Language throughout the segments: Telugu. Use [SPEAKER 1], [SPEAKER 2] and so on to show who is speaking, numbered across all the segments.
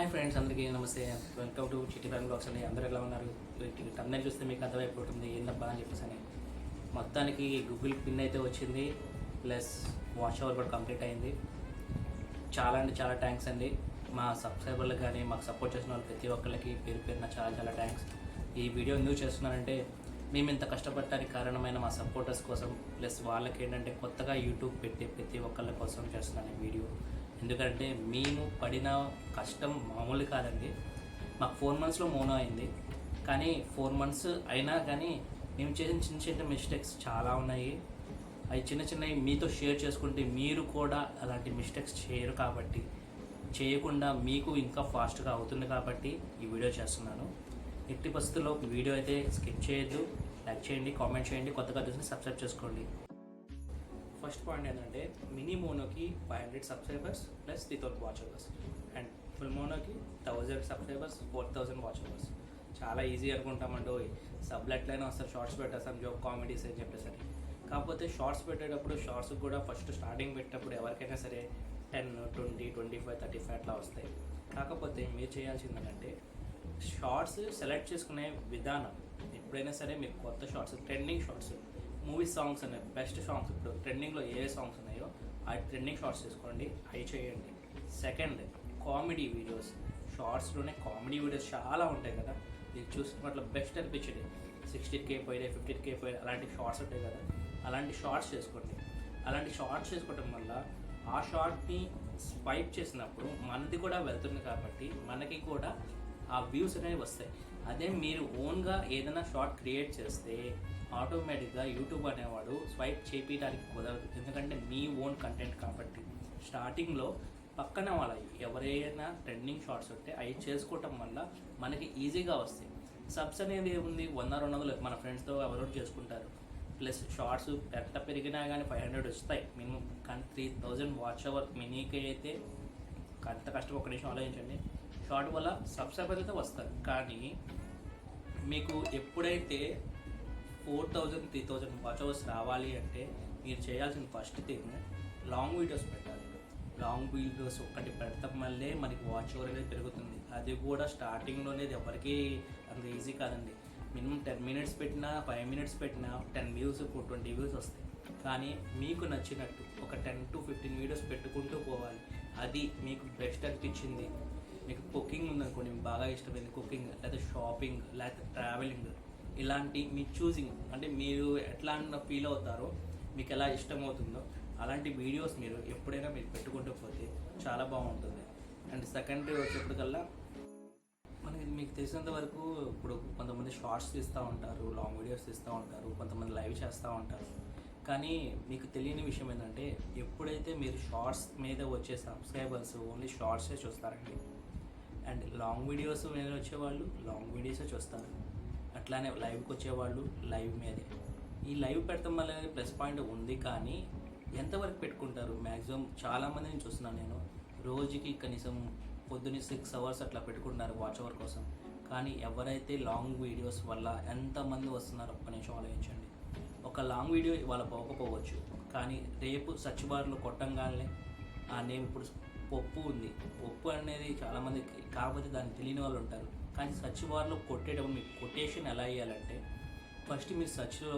[SPEAKER 1] హాయ్ ఫ్రెండ్స్ అందరికీ నమస్తే. Welcome to Chitti fan blogs అండి. అందరూ ఎలా ఉన్నారు? అందరిని చూస్తే మీకు అర్థమైపోతుంది ఏందబ్బా అని చెప్పేసి అని. మొత్తానికి గూగుల్ పిన్ అయితే వచ్చింది ప్లస్ వాచ్ అవర్ కూడా కంప్లీట్ అయింది. చాలా అంటే చాలా థ్యాంక్స్ అండి. మా సబ్స్క్రైబర్లకు కానీ మాకు సపోర్ట్ చేసిన వాళ్ళు ప్రతి ఒక్కరికి పేరు పేరున చాలా చాలా థ్యాంక్స్ ఈ వీడియో ఎందుకు చేస్తున్నానంటే మేము ఇంత కష్టపడటానికి కారణమైన మా సపోర్టర్స్ కోసం ప్లస్ వాళ్ళకి ఏంటంటే కొత్తగా యూట్యూబ్ పెట్టే ప్రతి ఒక్కళ్ళ కోసం చేస్తున్నాను ఈ వీడియో ఎందుకంటే మేము పడిన కష్టం మామూలు కాదండి. మాకు ఫోర్ మంత్స్లో మోనో అయింది. కానీ ఫోర్ మంత్స్ అయినా కానీ మేము చేసిన చిన్న చిన్న మిస్టేక్స్ చాలా ఉన్నాయి. అవి చిన్న చిన్నవి మీతో షేర్ చేసుకుంటే మీరు కూడా అలాంటి మిస్టేక్స్ చేయరు కాబట్టి చేయకుండా మీకు ఇంకా ఫాస్ట్గా అవుతుంది కాబట్టి ఈ వీడియో చేస్తున్నాను. ఎట్టి పరిస్థితుల్లో వీడియో అయితే స్కిప్ చేయొద్దు. లైక్ చేయండి కామెంట్ చేయండి కొత్తగా చూసి సబ్స్క్రైబ్ చేసుకోండి. ఫస్ట్ పాయింట్ ఏంటంటే mini మోనోకి five hundred subscribers plus three thousand watch hours. And full మోనోకి thousand subscribers four thousand watch hours. చాలా ఈజీ అనుకుంటామండి సబ్లు ఎట్లయినా వస్తారు షార్ట్స్ పెట్టేస్తాం జోక్ కామెడీస్ అని చెప్పేసరి కాకపోతే షార్ట్స్ పెట్టేటప్పుడు షార్ట్స్ కూడా ఫస్ట్ స్టార్టింగ్ పెట్టేటప్పుడు ఎవరికైనా సరే ten twenty twenty five thirty five అట్లా వస్తాయి. కాకపోతే మీరు చేయాల్సింది ఏంటంటే షార్ట్స్ సెలెక్ట్ చేసుకునే విధానం. ఎప్పుడైనా సరే మీకు కొత్త shorts trending shorts movie songs అనేవి బెస్ట్ సాంగ్స్ ఇప్పుడు ట్రెండింగ్లో ఏ సాంగ్స్ ఉన్నాయో ఆ ట్రెండింగ్ షార్ట్స్ తీసుకోండి అవి చేయండి. సెకండ్ కామెడీ వీడియోస్ షార్ట్స్లోనే కామెడీ వీడియోస్ చాలా ఉంటాయి కదా. ఇది చూసుకున్నట్లు బెస్ట్ అనిపించింది. సిక్స్టీ కే పోయినాయి ఫిఫ్టీన్ కే పోయినాయి అలాంటి షార్ట్స్ ఉంటాయి కదా. అలాంటి షార్ట్స్ చేసుకోండి. అలాంటి షార్ట్స్ చేసుకోవడం వల్ల ఆ షార్ట్ని స్వైప్ చేసినప్పుడు మనది కూడా వెళ్తుంది కాబట్టి మనకి కూడా ఆ వ్యూస్ అనేవి వస్తాయి. అదే మీరు ఓన్గా ఏదైనా షార్ట్ క్రియేట్ చేస్తే ఆటోమేటిక్గా యూట్యూబ్ అనేవాడు స్వైప్ చేపించడానికి కుదరదు. ఎందుకంటే మీ ఓన్ కంటెంట్ కాబట్టి. స్టార్టింగ్లో పక్కన వాళ్ళ ఎవరైనా ట్రెండింగ్ షార్ట్స్ ఉంటే అవి చేసుకోవటం వల్ల మనకి ఈజీగా వస్తాయి. సబ్స్ అనేది ఏముంది? వంద రెండు వందలు మన ఫ్రెండ్స్తో ఎవరో చేసుకుంటారు. ప్లస్ షార్ట్స్ ఎంత పెరిగినా కానీ ఫైవ్ హండ్రెడ్ వస్తాయి మినిమం. కానీ త్రీ థౌజండ్ వాచ్ అవర్ మినీకి అయితే అంత కష్టం. ఒక నిమిషం ఆలోచించండి. షార్ట్ వల్ల సబ్స్క్రైబర్ అయితే వస్తారు. కానీ మీకు ఎప్పుడైతే four thousand three thousand watch hours రావాలి అంటే మీరు చేయాల్సిన ఫస్ట్ థింగ్ లాంగ్ వీడియోస్ పెట్టాలి. లాంగ్ వీడియోస్ ఒక్కటి పెడతాం వల్లే మనకి వాచ్ అవర్ అనేది పెరుగుతుంది. అది కూడా స్టార్టింగ్లోనే ఎవరికి అంత ఈజీ కాదండి. మినిమం టెన్ మినిట్స్ పెట్టినా ఫైవ్ మినిట్స్ పెట్టినా టెన్ వ్యూస్ ట్వంటీ వ్యూస్ వస్తాయి. కానీ మీకు నచ్చినట్టు ఒక టెన్ టు ఫిఫ్టీన్ వీడియోస్ పెట్టుకుంటూ పోవాలి. అది మీకు బెస్ట్ అనిపించింది. మీకు కుకింగ్ ఉందనుకోండి మీకు బాగా ఇష్టమైంది కుకింగ్ లేదా షాపింగ్ లేకపోతే ట్రావెలింగ్ ఇలాంటి మీ చూసింగ్ అంటే మీరు ఎట్లా ఫీల్ అవుతారో మీకు ఎలా ఇష్టమవుతుందో అలాంటి వీడియోస్ మీరు ఎప్పుడైనా మీరు పెట్టుకుంటూ పోతే చాలా బాగుంటుంది. అండ్ సెకండ్ వచ్చేప్పటికల్లా మనకి మీకు తెలిసినంత వరకు ఇప్పుడు కొంతమంది షార్ట్స్ తీస్తూ ఉంటారు లాంగ్ వీడియోస్ తీస్తూ ఉంటారు కొంతమంది లైవ్ చేస్తూ ఉంటారు. కానీ మీకు తెలియని విషయం ఏంటంటే ఎప్పుడైతే మీరు షార్ట్స్ మీద వచ్చే సబ్స్క్రైబర్స్ ఓన్లీ షార్ట్సే చూస్తారండి అండ్ లాంగ్ వీడియోస్ మీద వచ్చేవాళ్ళు లాంగ్ వీడియోసే చూస్తారు. అట్లానే లైవ్కి వచ్చేవాళ్ళు లైవ్ మీదే. ఈ లైవ్ పెడతాం వల్ల ప్లస్ పాయింట్ ఉంది కానీ ఎంతవరకు పెట్టుకుంటారు? మ్యాక్సిమం చాలామందిని చూస్తున్నాను నేను. రోజుకి కనీసం పొద్దున్నే సిక్స్ అవర్స్ అట్లా పెట్టుకుంటున్నారు వాచ్ అవర్ కోసం. కానీ ఎవరైతే లాంగ్ వీడియోస్ వల్ల ఎంతమంది వస్తున్నారో ఒక్క నిమిషం ఆలోచించండి. ఒక లాంగ్ వీడియో ఇవాళ పోకపోవచ్చు. కానీ రేపు సచ్ బార్లో కొట్టంగానే ఆ నేమ్ ఇప్పుడు పప్పు ఉంది. పప్పు అనేది చాలామందికి కాకపోతే దాన్ని తెలియని వాళ్ళు ఉంటారు. కానీ సచ్ బార్లో కొట్టేటప్పుడు మీకు కొటేషన్ ఎలా వేయాలంటే ఫస్ట్ మీరు సర్చ్లో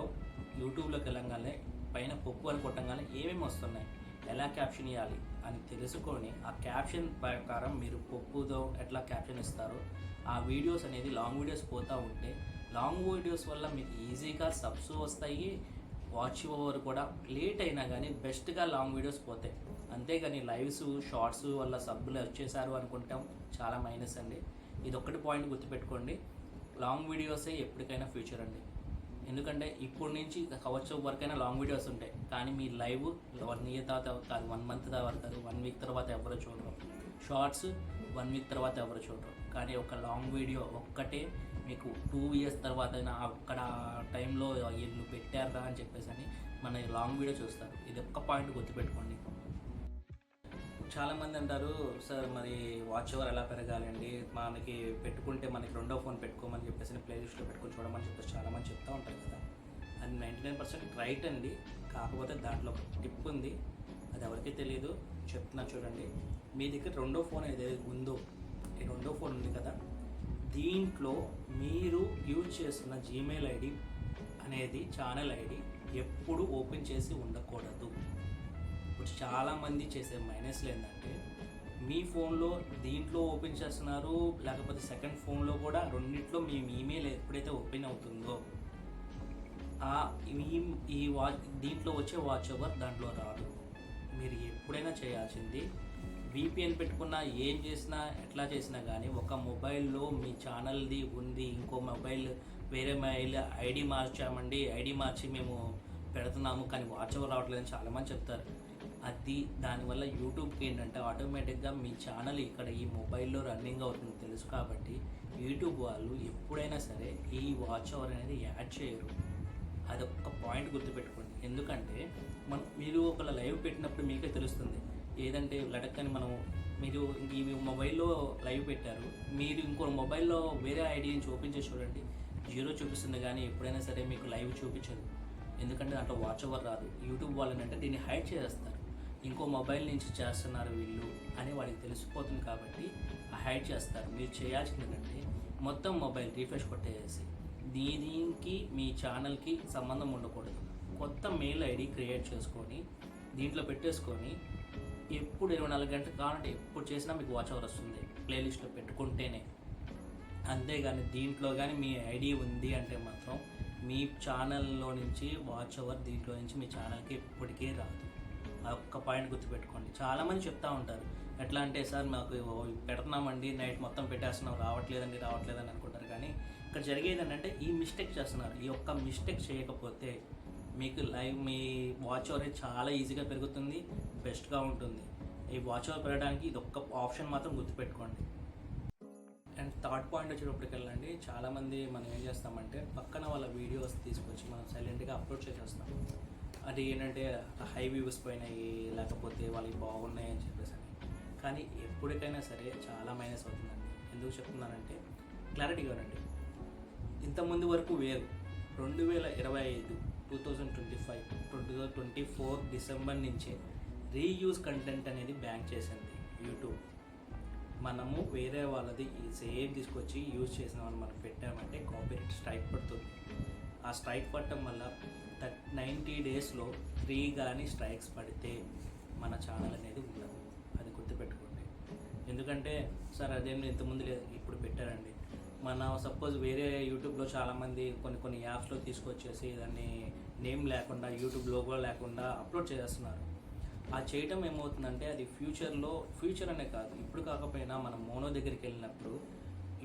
[SPEAKER 1] యూట్యూబ్లోకి వెళ్ళంగానే పైన పప్పు అని కొట్టంగానే ఏమేమి వస్తున్నాయి ఎలా క్యాప్షన్ ఇవ్వాలి అని తెలుసుకొని ఆ క్యాప్షన్ ప్రకారం మీరు పప్పుతో ఎట్లా క్యాప్షన్ ఇస్తారో ఆ వీడియోస్ అనేది లాంగ్ వీడియోస్ పోతూ ఉంటే లాంగ్ వీడియోస్ వల్ల మీకు ఈజీగా సబ్స్ వస్తాయి వాచ్ ఓవర్ కూడా. లేట్ అయినా కానీ బెస్ట్గా లాంగ్ వీడియోస్ పోతాయి. అంతేగాని లైవ్స్ షార్ట్స్ వల్ల సబ్బులు వచ్చేసారు అనుకుంటాం. చాలా మైనస్ అండి. ఇది ఒక్కటి పాయింట్ గుర్తుపెట్టుకోండి. లాంగ్ వీడియోసే ఎప్పటికైనా ఫ్యూచర్ అండి. ఎందుకంటే ఇప్పుడు నుంచి కవచ్చు వరకైనా లాంగ్ వీడియోస్ ఉంటాయి. కానీ మీ లైవ్ వన్ ఇయర్ తర్వాత కాదు వన్ మంత్ తర్వాత వన్ వీక్ తర్వాత ఎవరు చూడరు. షార్ట్స్ వన్ వీక్ తర్వాత ఎవరు చూడరు. కానీ ఒక లాంగ్ వీడియో ఒక్కటే మీకు టూ ఇయర్స్ తర్వాత అక్కడ టైంలో వీళ్ళు పెట్టారా అని చెప్పేసి అని మన లాంగ్ వీడియో చూస్తారు. ఇది ఒక్క పాయింట్ గుర్తుపెట్టుకోండి. చాలామంది అంటారు సార్ మరి వాచ్ అవర్ ఎలా పెరగాలండి? మనకి పెట్టుకుంటే మనకి రెండో ఫోన్ పెట్టుకోమని చెప్పేసి ప్లేలిస్ట్లో పెట్టుకొని చూడమని చెప్పేసి చాలామంది చెప్తూ ఉంటారు కదా. అది నైంటీ నైన్ పర్సెంట్ రైట్ అండి. కాకపోతే దాంట్లో టిప్ ఉంది. అది ఎవరికీ తెలియదు చెప్తున్నా చూడండి. మీ దగ్గర రెండో ఫోన్ ఏదైతే ఉందో ఈ రెండో ఉంది కదా దీంట్లో మీరు యూజ్ చేస్తున్న జీమెయిల్ ఐడి అనేది ఛానల్ ఐడి ఎప్పుడు ఓపెన్ చేసి ఉండకూడదు. ఇప్పుడు చాలామంది చేసే మైనస్లు ఏంటంటే మీ ఫోన్లో దీంట్లో ఓపెన్ చేస్తున్నారు లేకపోతే సెకండ్ ఫోన్లో కూడా రెండింటిలో మీ ఈమెయిల్ ఎప్పుడైతే ఓపెన్ అవుతుందో ఆ ఈ ఈ వాచ్ దీంట్లో వచ్చే వాచ్ ఓవర్ దాంట్లో రాదు. మీరు ఎప్పుడైనా చేయాల్సింది విపిఎన్ పెట్టుకున్నా ఏం చేసినా ఎట్లా చేసినా కానీ ఒక మొబైల్లో మీ ఛానల్ది ఉంది ఇంకో మొబైల్ వేరే మొబైల్ ఐడి మార్చామండి ఐడి మార్చి మేము పెడుతున్నాము కానీ వాచ్ ఓవర్ రావట్లేదని చాలామంది చెప్తారు. అది దానివల్ల యూట్యూబ్కి ఏంటంటే ఆటోమేటిక్గా మీ ఛానల్ ఇక్కడ ఈ మొబైల్లో రన్నింగ్ అవుతుంది తెలుసు కాబట్టి యూట్యూబ్ వాళ్ళు ఎప్పుడైనా సరే ఈ వాచ్ ఓవర్ అనేది యాడ్ చేయరు. అది ఒక్క పాయింట్ గుర్తుపెట్టుకోండి. ఎందుకంటే మనం మీరు ఒక లైవ్ పెట్టినప్పుడు మీకే తెలుస్తుంది. ఏదంటే లటక్కని మనం మీరు ఈ మొబైల్లో లైవ్ పెట్టారు. మీరు ఇంకో మొబైల్లో వేరే ఐడియా చూపించే చూడండి. జీరో చూపిస్తుంది కానీ ఎప్పుడైనా సరే మీకు లైవ్ చూపించదు. ఎందుకంటే దాంట్లో వాచ్ ఓవర్ రాదు. యూట్యూబ్ వాళ్ళని అంటే దీన్ని హైడ్ చేస్తారు ఇంకో మొబైల్ నుంచి చేస్తున్నారు వీళ్ళు అని వాళ్ళకి తెలిసిపోతుంది కాబట్టి హైడ్ చేస్తారు. మీరు చేయాల్సింది ఏంటంటే మొత్తం మొబైల్ రీఫ్రెష్ కొట్టేసి దీనికి మీ ఛానల్కి సంబంధం ఉండకూడదు. కొత్త మెయిల్ ఐడి క్రియేట్ చేసుకొని దీంట్లో పెట్టేసుకొని ఎప్పుడు ఇరవై నాలుగు గంటలు కావాలంటే ఎప్పుడు చేసినా మీకు వాచ్ అవర్ వస్తుంది. ప్లేలిస్ట్లో పెట్టుకుంటేనే. అంతేగాని దీంట్లో కానీ మీ ఐడి ఉంది అంటే మాత్రం మీ ఛానల్లో నుంచి వాచ్ అవర్ దీంట్లో నుంచి మీ ఛానల్కి ఎప్పటికీ రాదు. ఆ ఒక్క పాయింట్ గుర్తుపెట్టుకోండి. చాలామంది చెప్తా ఉంటారు. ఎట్లా అంటే సార్ మాకు పెడుతున్నామండి నైట్ మొత్తం పెట్టేస్తున్నాం రావట్లేదండి రావట్లేదని అనుకుంటారు. కానీ ఇక్కడ జరిగేది ఏంటంటే ఈ మిస్టేక్ చేస్తున్నారు. ఈ ఒక్క మిస్టేక్ చేయకపోతే మీకు లైవ్ మీ వాచ్ అవర్ చాలా ఈజీగా పెరుగుతుంది బెస్ట్గా ఉంటుంది. ఈ వాచ్ అవర్ పెరగడానికి ఇది ఒక్క ఆప్షన్ మాత్రం గుర్తుపెట్టుకోండి. అండ్ థర్డ్ పాయింట్ వచ్చేటప్పటికి వెళ్ళండి చాలామంది మనం ఏం చేస్తామంటే పక్కన వాళ్ళ వీడియోస్ తీసుకొచ్చి మనం సైలెంట్గా అప్లోడ్ చేసేస్తాం. అది ఏంటంటే హై వ్యూస్ పోయినాయి లేకపోతే వాళ్ళకి బాగున్నాయి అని చెప్పేసి అని. కానీ ఎప్పటికైనా సరే చాలా మైనస్ అవుతుందండి. ఎందుకు చెప్తున్నానంటే క్లారిటీ కాదండి ఇంతకుముందు వరకు వేరు. రెండు వేల ఇరవై ఐదు two thousand twenty five twenty twenty four December నుంచే రీయూజ్ కంటెంట్ అనేది బ్యాన్ చేసింది యూట్యూబ్. మనము వేరే వాళ్ళది ఈ సేమ్ తీసుకొచ్చి యూజ్ చేసిన వాళ్ళు మనం పెట్టామంటే కాపీరైట్ స్ట్రైక్ పడుతుంది. ఆ స్ట్రైక్ పడటం వల్ల థర్ నైంటీ డేస్లో త్రీ కానీ స్ట్రైక్స్ పడితే మన ఛానల్ అనేది ఉండదు. అది గుర్తుపెట్టుకోండి. ఎందుకంటే సార్ అదేం ఇంతకుముందు లేదు ఇప్పుడు పెట్టారండి. మన సపోజ్ వేరే యూట్యూబ్లో చాలామంది కొన్ని కొన్ని యాప్స్లో తీసుకొచ్చేసి దాన్ని నేమ్ లేకుండా యూట్యూబ్ లోగో లేకుండా అప్లోడ్ చేస్తున్నారు. ఆ చేయటం ఏమవుతుందంటే అది ఫ్యూచర్లో ఫ్యూచర్ అనే కాదు ఇప్పుడు కాకపోయినా మనం మోనో దగ్గరికి వెళ్ళినప్పుడు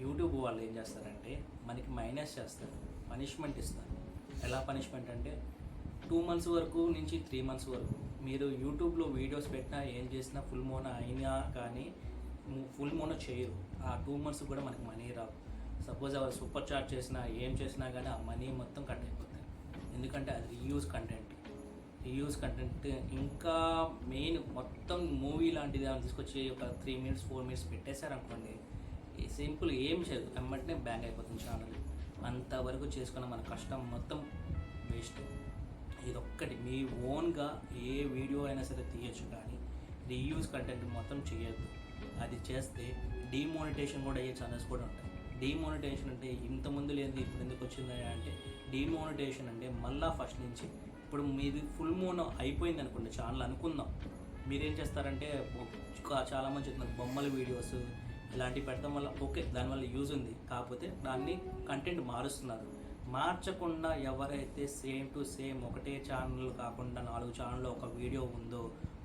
[SPEAKER 1] యూట్యూబ్ వాళ్ళు ఏం చేస్తారంటే మనకి మైనస్ చేస్తారు పనిష్మెంట్ ఇస్తారు. ఎలా పనిష్మెంట్ అంటే టూ మంత్స్ వరకు నుంచి త్రీ మంత్స్ వరకు మీరు యూట్యూబ్లో వీడియోస్ పెట్టినా ఏం చేసినా ఫుల్ మోనో అయినా కానీ ఫుల్ మోనో చేయరు. ఆ టూ మంత్స్ కూడా మనకి మనీ రావు. సపోజ్ ఎవరు సూపర్ చార్జ్ చేసినా ఏం చేసినా కానీ ఆ మనీ మొత్తం కట్ అయిపోతుంది ఎందుకంటే అది రీయూజ్ కంటెంట్. రీయూజ్ కంటెంట్ ఇంకా మెయిన్ మొత్తం మూవీ లాంటిది ఏమైనా తీసుకొచ్చి ఒక త్రీ మినిట్స్ ఫోర్ మినిట్స్ పెట్టేశారనుకోండి సింపుల్ ఏం చేయదు. వెంబటనే బ్యాంక్ అయిపోతుంది ఛానల్ అంతవరకు చేసుకున్న మన కష్టం మొత్తం వేస్ట్ ఇది ఒక్కటి మీ ఓన్గా ఏ వీడియో అయినా సరే తీయచ్చు కానీ రీయూజ్ కంటెంట్ మొత్తం చేయొద్దు. అది చేస్తే డిమోనిటేషన్ కూడా అయ్యే ఛానల్స్ కూడా ఉంటాయి. డిమోనిటేషన్ అంటే ఇంతకుముందు లేదు ఇప్పుడు ఎందుకు వచ్చింది అంటే డిమోనిటేషన్ అంటే మళ్ళా ఫస్ట్ నుంచి ఇప్పుడు మీది ఫుల్ మోనో అయిపోయింది అనుకోండి ఛానల్ అనుకుందాం. మీరేం చేస్తారంటే చాలామంది చెప్తున్నారు బొమ్మల వీడియోస్ ఇలాంటివి పెట్టడం వల్ల ఓకే దానివల్ల యూజ్ ఉంది. కాకపోతే దాన్ని కంటెంట్ మారుస్తున్నారు. మార్చకుండా ఎవరైతే సేమ్ టు సేమ్ ఒకటే ఛానల్ కాకుండా నాలుగు ఛానల్లో ఒక వీడియో ఉందో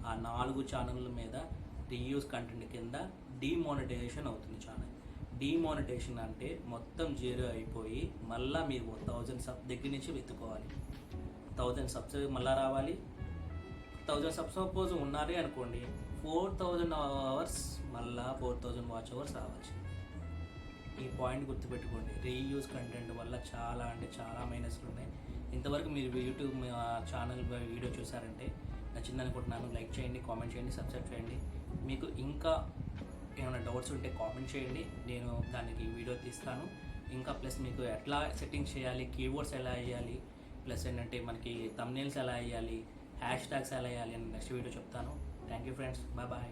[SPEAKER 1] ఆ నాలుగు ఛానళ్ళ మీద రీయూస్ కంటెంట్ కింద డీమానిటైజేషన్ అవుతుంది ఛానల్ డీమానిటైజేషన్ అంటే మొత్తం జీరో అయిపోయి మళ్ళీ మీరు థౌజండ్ సబ్ దగ్గర నుంచి వెతుకోవాలి థౌజండ్ సబ్స్ మళ్ళీ రావాలి. థౌజండ్ సబ్స్ సపోజ్ ఉన్నారే అనుకోండి ఫోర్ థౌజండ్ అవర్స్ మళ్ళా ఫోర్ థౌజండ్ వాచ్ అవర్స్ రావచ్చు. ఈ పాయింట్ గుర్తుపెట్టుకోండి రీయూజ్ కంటెంట్ వల్ల చాలా అంటే చాలా మైనస్లు ఉన్నాయి. ఇంతవరకు మీరు యూట్యూబ్ ఛానల్ వీడియో చూసారంటే నచ్చింది అనుకుంటున్నాను లైక్ చేయండి కామెంట్ చేయండి సబ్స్క్రైబ్ చేయండి. మీకు ఇంకా ఏమైనా డౌట్స్ ఉంటే కామెంట్ చేయండి నేను దానికి వీడియో తీస్తాను. ఇంకా ప్లస్ మీకు ఎట్లా సెట్టింగ్స్ చేయాలి కీబోర్డ్స్ ఎలా వేయాలి ప్లస్ ఏంటంటే మనకి తమ్నేల్స్ ఎలా వేయాలి హ్యాష్ ట్యాగ్స్ ఎలా వేయాలి అని నెక్స్ట్ వీడియో చెప్తాను. Thank you friends bye bye